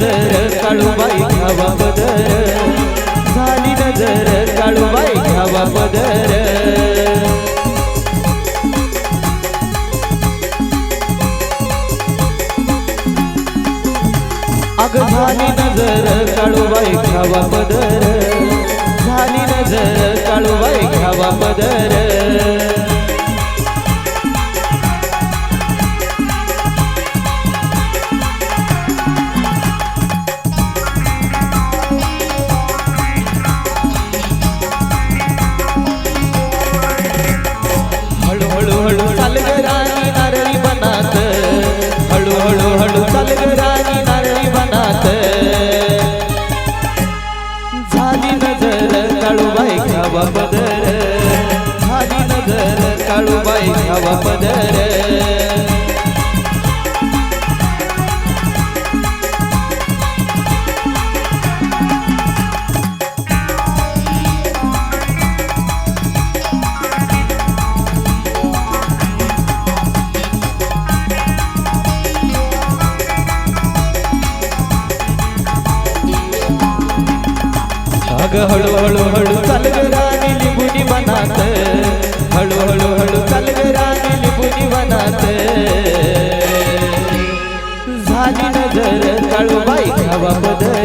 नजर काळूबाई घ्यावा पदर झाली नजर काळूबाई घ्यावा पदर. अग झाली नजर काळूबाई घ्यावा पदर. झाली नजर काळूबाई घ्यावा पदर. घ्यावा पदर. झाली नजर काळूबाई घ्यावा पदर. अग हळूहळू हळू हळू चाल ग राणी लिंबुनी बनात हळूहळू हळू हळू चाल ग राणी लिंबुनी बनात झाली नजर काळूबाई घ्यावा बदल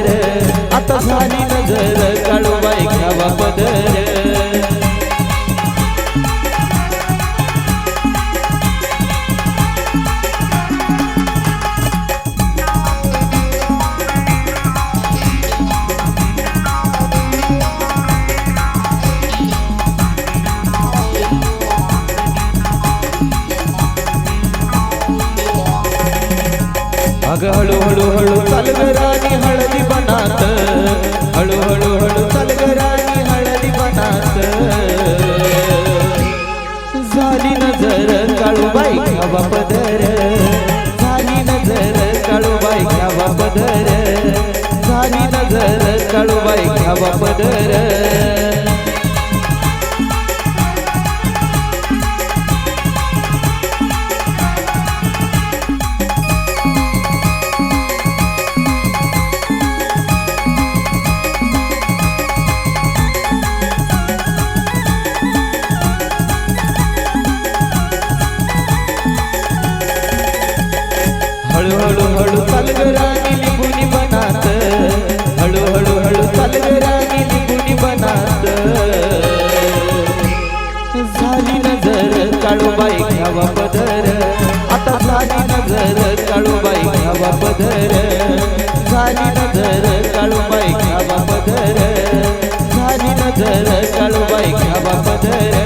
अग हळूहळू हळू हळू चाल राणी हळदी बनात. हळूहळू हळू हळू चाल राणी हळदी बनात. झाली नजर काळूबाई घ्यावा पदर. झाली नजर काळूबाई घ्यावा पदर. झाली नजर काळूबाई घ्यावा पदर. काळूबाई घ्यावा पदर. आता झाली नजर काळूबाई घ्यावा पदर. झाली नजर काळूबाई घ्यावा पदर. झाली नजर काळूबाई घ्यावा पदर.